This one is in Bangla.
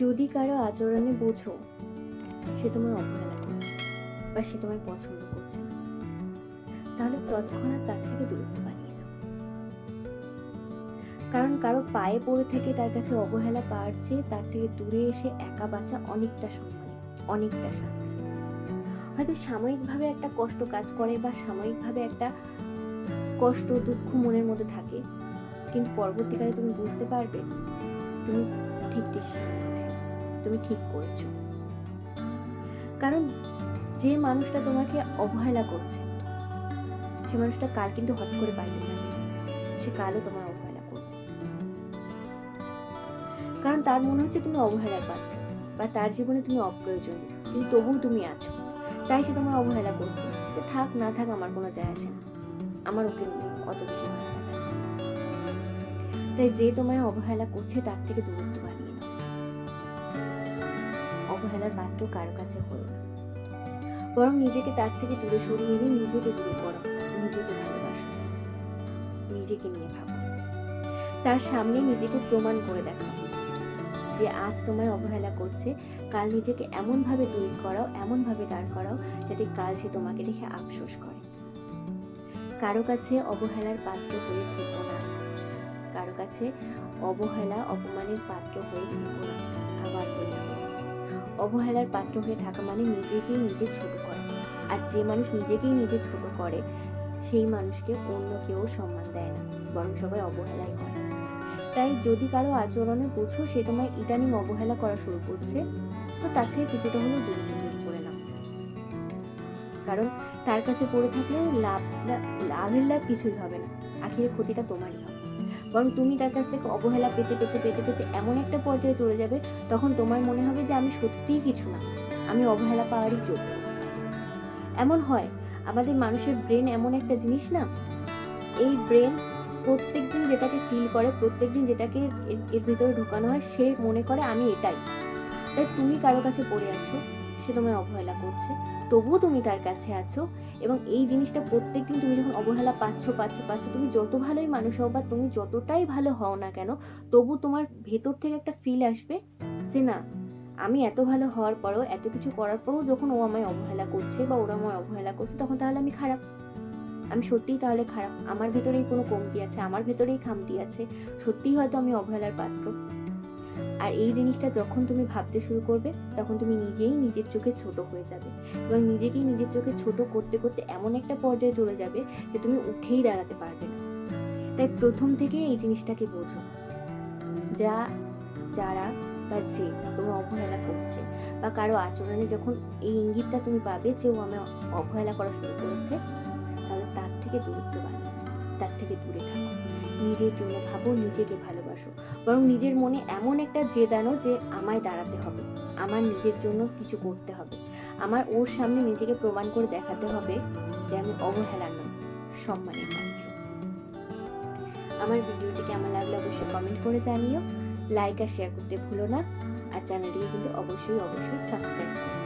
যদি কারও আচরণে বোঝো, সে তোমায় অবহেলা করছে বা সে তোমায় পছন্দ করছে না, তাহলে তৎক্ষণাৎ তার থেকে দূরত্ব বানিয়ে নাও কারণ কারও পায়ে পড়ে থেকে তার কাছে অবহেলা পাওয়ার চেয়ে তার থেকে দূরে এসে একা বাঁচা অনেকটা সম্মান অনেকটা শান্তি হয়তো সাময়িকভাবে একটা কষ্ট কাজ করে বা সাময়িকভাবে একটা কষ্ট দুঃখ মনের মধ্যে থাকে, কিন্তু পরবর্তীকালে তুমি বুঝতে পারবে তুমি ঠিক তুমি ঠিক করেছ। কারণ যে মানুষটা তোমাকে অবহেলা করছে, সে মানুষটা কাল কিন্তু হট করে পালিয়ে যাবে। সে কালও তোমার অবহেলা করবে। কারণ তার মনে হচ্ছে তুমি অবহেলার পাত্র বা তার জীবনে তুমি অপ্রয়োজন কিন্তু তবুও তুমি আছো। তাই সে তোমায় অবহেলা করছে। থাক, না থাক, আমার কোনো যায় আসে না। আমার ওকে অত বেশি ব্যথা নেই। তাই যে তোমায় অবহেলা করছে তার থেকে দূরত্ব বানিয়ে নাও। অবহেলার পাত্র কারও কাছে হলো না। বরং নিজেকে তার থেকে দূরে সরিয়ে এনে নিজেকে দূরে করো নিজেকে ভালোবাসো, নিজেকে নিয়ে ভাবো। তার সামনে নিজেকে প্রমাণ করে দেখাও যে আজ তোমায় অবহেলা করছে, কাল নিজেকে এমনভাবে তৈরি করাও, এমনভাবে দাঁড় করাও যাতে কাল সে তোমাকে দেখে আফসোস করে। কারও কাছে অবহেলার পাত্র হয়ে থেকো না। কাছে অবহেলা অপমানের পাত্র হয়ে আবার অবহেলার পাত্র হয়ে থাকা মানে নিজেকেই নিজে ছোট করা। আর যে মানুষ নিজেকেই নিজে ছোট করে, সেই মানুষকে অন্য কেউ সম্মান দেয় না, বরং সবাই অবহেলাই করে। তাই যদি কারও আচরণে বুঝো সে তোমায় ইদানিং অবহেলা করা শুরু করছে, তো তার থেকে কিছুটা হলেও দূরত্ব তৈরি করে নাও। কারণ তার কাছে পড়ে থাকলে লাভ লাভের লাভ কিছুই হবে না, আখিরে ক্ষতিটা তোমারই হবে। বরং তুমি তার কাছ থেকে অবহেলা পেতে পেতে পেতে পেতে এমন একটা পর্যায়ে চলে যাবে, তখন তোমার মনে হবে যে আমি সত্যিই কিছু না। আমি অবহেলা পাওয়ারই যোগ্য এমন হয়, আমাদের মানুষের ব্রেন এমন একটা জিনিস না, এই ব্রেন প্রত্যেকদিন যেটাকে ফিল করে, প্রত্যেকদিন যেটাকে এর- এর ভিতরে ঢোকানো হয়, সে মনে করে আমি এটাই। তাই তুমি কারও কাছে পড়ে আছো সে তোমায় অবহেলা করছে। তবুও তুমি তার কাছে আছো এবং এই জিনিসটা প্রত্যেকদিন তুমি যখন অবহেলা পাচ্ছ পাচ্ছ পাচ্ছ, তুমি যত ভালোই মানুষ হও বা তুমি যতটাই ভালো হও না কেন, তবু তোমার ভেতর থেকে একটা ফিল আসবে যে না, আমি এত ভালো হওয়ার পরও, এত কিছু করার পরও যখন ও আমায় অবহেলা করছে বা ওরা আমায় অবহেলা করছে, তখন তাহলে আমি খারাপ। আমি সত্যিই তাহলে খারাপ। আমার ভেতরেই কোনো কমতি আছে, আমার ভেতরেই খামতি আছে। সত্যিই হয়তো আমি অবহেলার পাত্র। আর এই জিনিসটা যখন তুমি ভাবতে শুরু করবে, তখন তুমি নিজেই নিজের চোখে ছোট হয়ে যাবে। এবং নিজেকেই নিজের চোখে ছোট করতে করতে এমন একটা পর্যায়ে চলে যাবে যে তুমি উঠেই দাঁড়াতে পারবে না। তাই প্রথম থেকে এই জিনিসটাকে বোঝো। যা, যারা বা যে তুমি অবহেলা করছে বা কারও আচরণে যখন এই ইঙ্গিতটা তুমি পাবে যে ও আমি অবহেলা করা শুরু করেছে, তাহলে তার থেকে দূরত্ব বাড়াও তার থেকে দূরে থাকো নিজের জন্য ভাবো, নিজেকে ভালোবাসো। বরং নিজের মনে এমন একটা জেদ আনো যে আমায় দাঁড়াতে হবে, আমার নিজের জন্য কিছু করতে হবে। আমার ওর সামনে নিজেকে প্রমাণ করে দেখাতে হবে যে আমি অবহেলা নই সম্মানের পাত্র আমার ভিডিওটি কেমন লাগল অবশ্যই কমেন্ট করে জানিও। লাইক আর শেয়ার করতে ভুলো না। আর চ্যানেলটিকে কিন্তু অবশ্যই অবশ্যই সাবস্ক্রাইব করো।